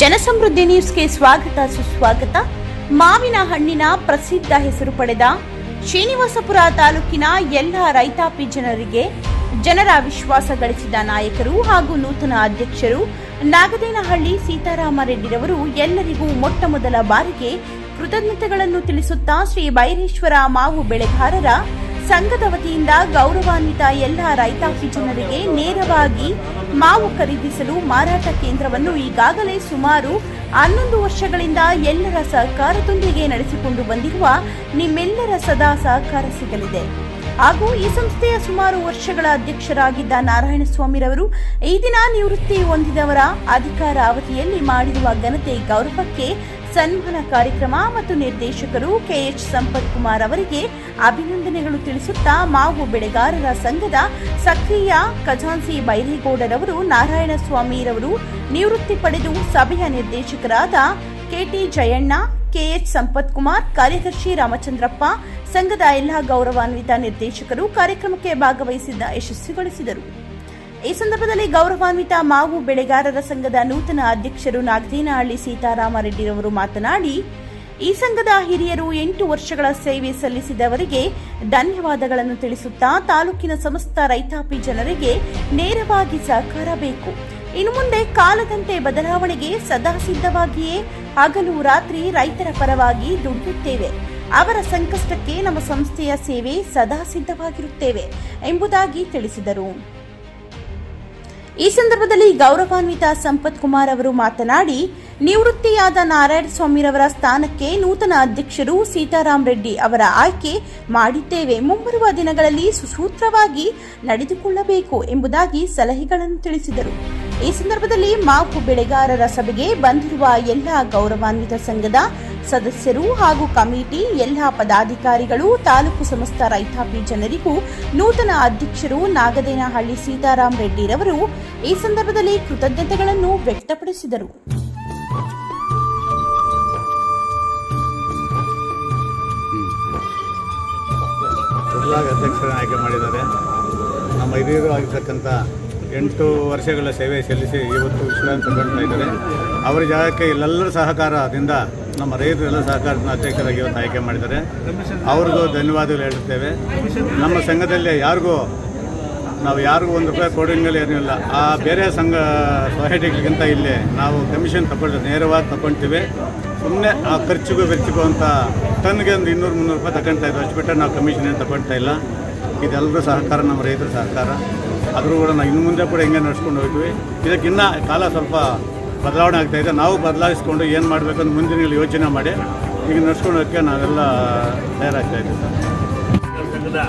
ಜನಸಮೃದ್ಧಿ ನ್ಯೂಸ್ಗೆ ಸ್ವಾಗತ, ಸುಸ್ವಾಗತ. ಮಾವಿನ ಹಣ್ಣಿನ ಪ್ರಸಿದ್ಧ ಹೆಸರು ಪಡೆದ ಶ್ರೀನಿವಾಸಪುರ ತಾಲೂಕಿನ ಎಲ್ಲ ರೈತಾಪಿ ಜನರಿಗೆ ಜನರ ವಿಶ್ವಾಸ ಗಳಿಸಿದ ನಾಯಕರು ಹಾಗೂ ನೂತನ ಅಧ್ಯಕ್ಷರು ನಾಗದೇನಹಳ್ಳಿ ಸೀತಾರಾಮ ರೆಡ್ಡಿರವರು ಎಲ್ಲರಿಗೂ ಮೊಟ್ಟ ಮೊದಲ ಬಾರಿಗೆ ಕೃತಜ್ಞತೆಗಳನ್ನು ತಿಳಿಸುತ್ತಾ ಶ್ರೀ ಬೈರೇಶ್ವರ ಮಾವು ಬೆಳೆಗಾರರ ಸಂಘದ ವತಿಯಿಂದ ಗೌರವಾನ್ವಿತ ಎಲ್ಲ ರೈತಾಪಿ ಜನರಿಗೆ ನೇರವಾಗಿ ಮಾವು ಖರೀದಿಸಲು ಮಾರಾಟ ಕೇಂದ್ರವನ್ನು ಈಗಾಗಲೇ ಸುಮಾರು ಹನ್ನೊಂದು ವರ್ಷಗಳಿಂದ ಎಲ್ಲರ ಸಹಕಾರದೊಂದಿಗೆ ನಡೆಸಿಕೊಂಡು ಬಂದಿರುವ ನಿಮ್ಮೆಲ್ಲರ ಸದಾ ಸಹಕಾರ ಸಿಗಲಿದೆ. ಹಾಗೂ ಈ ಸಂಸ್ಥೆಯ ಸುಮಾರು ವರ್ಷಗಳ ಅಧ್ಯಕ್ಷರಾಗಿದ್ದ ನಾರಾಯಣಸ್ವಾಮಿರವರು ಈ ದಿನ ನಿವೃತ್ತಿ ಹೊಂದಿದವರ ಅಧಿಕಾರ ಅವಧಿಯಲ್ಲಿ ಮಾಡಿರುವ ಘನತೆ ಗೌರವಕ್ಕೆ ಸನ್ಮಾನ ಕಾರ್ಯಕ್ರಮ ಮತ್ತು ನಿರ್ದೇಶಕರು ಕೆಎಚ್ ಸಂಪತ್ ಕುಮಾರ್ ಅವರಿಗೆ ಅಭಿನಂದನೆಗಳು ತಿಳಿಸುತ್ತಾ ಮಾವು ಬೆಳೆಗಾರರ ಸಂಘದ ಸಕ್ರಿಯ ಖಜಾನ್ಸಿ ಬೈರೇಗೌಡರವರು, ನಾರಾಯಣಸ್ವಾಮಿರವರು ನಿವೃತ್ತಿ ಪಡೆದು ಸಭೆಯ ನಿರ್ದೇಶಕರಾದ ಕೆಟಿ ಜಯಣ್ಣ, ಕೆಎಚ್ ಸಂಪತ್ ಕುಮಾರ್, ಕಾರ್ಯದರ್ಶಿ ರಾಮಚಂದ್ರಪ್ಪ, ಸಂಘದ ಎಲ್ಲಾ ಗೌರವಾನ್ವಿತ ನಿರ್ದೇಶಕರು ಕಾರ್ಯಕ್ರಮಕ್ಕೆ ಭಾಗವಹಿಸಿದ್ದ ಯಶಸ್ವಿಗೊಳಿಸಿದರು. ಈ ಸಂದರ್ಭದಲ್ಲಿ ಗೌರವಾನ್ವಿತ ಮಾವು ಬೆಳೆಗಾರರ ಸಂಘದ ನೂತನ ಅಧ್ಯಕ್ಷರು ನಾಗದೇನಹಳ್ಳಿ ಸೀತಾರಾಮ ರೆಡ್ಡಿರವರು ಮಾತನಾಡಿ, ಈ ಸಂಘದ ಹಿರಿಯರು ಎಂಟು ವರ್ಷಗಳ ಸೇವೆ ಸಲ್ಲಿಸಿದವರಿಗೆ ಧನ್ಯವಾದಗಳನ್ನು ತಿಳಿಸುತ್ತಾ ತಾಲೂಕಿನ ಸಮಸ್ತ ರೈತಾಪಿ ಜನರಿಗೆ ನೇರವಾಗಿ ಸಹಕಾರ ಬೇಕು. ಇನ್ನು ಮುಂದೆ ಕಾಲದಂತೆ ಬದಲಾವಣೆಗೆ ಸದಾ ಸಿದ್ಧವಾಗಿಯೇ ಹಗಲು ರಾತ್ರಿ ರೈತರ ಪರವಾಗಿ ದುಡಿಯುತ್ತೇವೆ. ಅವರ ಸಂಕಷ್ಟಕ್ಕೆ ನಮ್ಮ ಸಂಸ್ಥೆಯ ಸೇವೆ ಸದಾ ಸಿದ್ಧವಾಗಿರುತ್ತೇವೆ ಎಂಬುದಾಗಿ ತಿಳಿಸಿದರು. ಈ ಸಂದರ್ಭದಲ್ಲಿ ಗೌರವಾನ್ವಿತ ಸಂಪತ್ ಕುಮಾರ್ ಅವರು ಮಾತನಾಡಿ, ನಿವೃತ್ತಿಯಾದ ನಾರಾಯಣ ಸ್ವಾಮಿರವರ ಸ್ಥಾನಕ್ಕೆ ನೂತನ ಅಧ್ಯಕ್ಷರು ಸೀತಾರಾಮ್ ರೆಡ್ಡಿ ಅವರ ಆಯ್ಕೆ ಮಾಡಿದ್ದೇವೆ. ಮುಂಬರುವ ದಿನಗಳಲ್ಲಿ ಸುಸೂತ್ರವಾಗಿ ನಡೆದುಕೊಳ್ಳಬೇಕು ಎಂಬುದಾಗಿ ಸಲಹೆಗಳನ್ನು ತಿಳಿಸಿದರು. ಈ ಸಂದರ್ಭದಲ್ಲಿ ಮಾವು ಬೆಳೆಗಾರರ ಸಭೆಗೆ ಬಂದಿರುವ ಎಲ್ಲ ಗೌರವಾನ್ವಿತ ಸಂಘದ ಸದಸ್ಯರು ಹಾಗೂ ಕಮಿಟಿ ಎಲ್ಲ ಪದಾಧಿಕಾರಿಗಳು, ತಾಲೂಕು ಸಮಸ್ತ ರೈತಾಪಿ ಜನರಿಗೂ ನೂತನ ಅಧ್ಯಕ್ಷರು ನಾಗದೇನಹಳ್ಳಿ ಸೀತಾರಾಮ್ ರೆಡ್ಡಿರವರು ಈ ಸಂದರ್ಭದಲ್ಲಿ ಕೃತಜ್ಞತೆಗಳನ್ನು ವ್ಯಕ್ತಪಡಿಸಿದರು. ಆಯ್ಕೆ ಮಾಡಿದ್ದಾರೆ. ನಮ್ಮ ಹಿರಿಯರು ಆಗಿರ್ತಕ್ಕಂಥ ಎಂಟು ವರ್ಷಗಳ ಸೇವೆ ಸಲ್ಲಿಸಿ ಇವತ್ತು ವಿಶ್ರಾಂತಿ ಇದ್ದಾರೆ ಅವರ ಜಾಗಕ್ಕೆ ಇಲ್ಲೆಲ್ಲರ ಸಹಕಾರದಿಂದ ನಮ್ಮ ರೈತರೆಲ್ಲ ಸಹಕಾರದಿಂದ ಅಧ್ಯಕ್ಷರಾಗಿ ಇವತ್ತು ಆಯ್ಕೆ ಮಾಡಿದ್ದಾರೆ. ಅವ್ರಿಗೂ ಧನ್ಯವಾದಗಳು ಹೇಳುತ್ತೇವೆ. ನಮ್ಮ ಸಂಘದಲ್ಲಿ ಯಾರಿಗೂ, ನಾವು ಯಾರಿಗೂ ಒಂದು ರೂಪಾಯಿ ಕೊಡಂಗಲ್ಲಿ ಏನೂ ಇಲ್ಲ. ಆ ಬೇರೆ ಸಂಘ ಸೊಸೈಟಿಗಳಿಗಿಂತ ಇಲ್ಲಿ ನಾವು ಕಮಿಷನ್ ತಗೊಳ್ತೀವಿ ನೇರವಾಗಿ ತಗೊಳ್ತೀವಿ. ಸುಮ್ಮನೆ ಆ ಖರ್ಚಿಗೂ ವೆಚ್ಚಗೂ ಅಂತ ಟನ್ಗೆ ಒಂದು ಇನ್ನೂರು ಮುನ್ನೂರು ರೂಪಾಯಿ ತಗೊಳ್ತಾ ಇದ್ವಿ ಅಷ್ಟು ನಾವು ಕಮಿಷನ್ ಏನು ತಗೊಳ್ತಾ ಇಲ್ಲ. ಇದೆಲ್ಲರೂ ಸಹಕಾರ, ನಮ್ಮ ರೈತರ ಸಹಕಾರ. ಆದರೂ ಕೂಡ ನಾವು ಇನ್ನು ಮುಂದೆ ಕೂಡ ಹೆಂಗೆ ನಡೆಸ್ಕೊಂಡು ಹೋಗ್ತೀವಿ. ಇದಕ್ಕಿನ್ನ ಕಾಲ ಸ್ವಲ್ಪ ಬದಲಾವಣೆ ಆಗ್ತಾ ಇದೆ. ನಾವು ಬದಲಾಯಿಸ್ಕೊಂಡು ಏನು ಮಾಡಬೇಕು ಅಂತ ಮುಂದಿನ ಯೋಚನೆ ಮಾಡಿ ಈಗ ನಡ್ಸ್ಕೊಳ್ಳೋಕ್ಕೆ ನಾವೆಲ್ಲ ತಯಾರಾಗ್ತಾ ಇದ್ದೀವಿ ಸರ್. ಸಂಘದ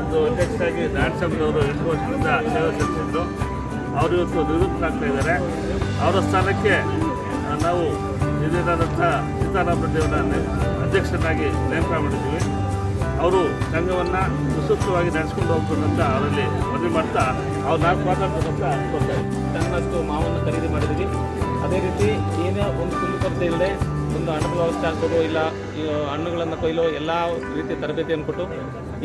ಒಂದು ಅಧ್ಯಕ್ಷರಾಗಿ ನಾರಾಯಣಸ್ವಾಮಿಯವರು ಎಂಟು ವರ್ಷದಿಂದ ಸೇವೆ ಸಲ್ಲಿಸಿದ್ದು ಅವರು ಇವತ್ತು ನಿವೃತ್ತರಾಗ್ತಾ ಇದ್ದಾರೆ. ಅವರ ಸ್ಥಾನಕ್ಕೆ ನಾವು ಹಿರಿಯರಾದಂಥ ಸೀತಾರಾಮ ರೆಡ್ಡಿಯವರನ್ನ ಅಧ್ಯಕ್ಷರನ್ನಾಗಿ ನೇಮಕ ಮಾಡಿದ್ದೀವಿ. ಅವರು ಸಂಘವನ್ನು ಸುಸೂತ್ರವಾಗಿ ನಡೆಸ್ಕೊಂಡು ಹೋಗ್ಬೇಕಂತ ಅವರಲ್ಲಿ ಮನವಿ ಮಾಡ್ತಾ ಅವ್ರು ನಾಲ್ಕು ಮಾತಾಡ್ಬೇಕಂತ ಕೊಡ್ತಾರೆ ತನ್ನಷ್ಟು ಮಾವನ್ನು ಖರೀದಿ ಮಾಡಿದ್ವಿ ಅದೇ ರೀತಿ ಏನೇ ಒಂದು ಕುಂದುಕೊರತೆ ಇಲ್ಲದೆ ಒಂದು ಹಣದ ವ್ಯವಸ್ಥೆ ಆಗ್ಬೋದು ಇಲ್ಲ ಹಣ್ಣುಗಳನ್ನು ಕೊಯ್ಲು ಎಲ್ಲ ರೀತಿಯ ತರಬೇತಿಯನ್ನು ಕೊಟ್ಟು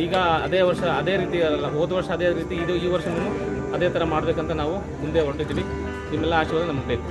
ಈಗ ಅದೇ ವರ್ಷ ಅದೇ ರೀತಿ ಹೋದ ವರ್ಷ ಅದೇ ರೀತಿ ಇದು ಈ ವರ್ಷವೂ ಅದೇ ಥರ ಮಾಡಬೇಕಂತ ನಾವು ಮುಂದೆ ಹೊರಟಿದ್ದೀವಿ. ನಿಮ್ಮೆಲ್ಲ ಆಶೀರ್ವಾದ ನಮಗೆ ಬೇಕು.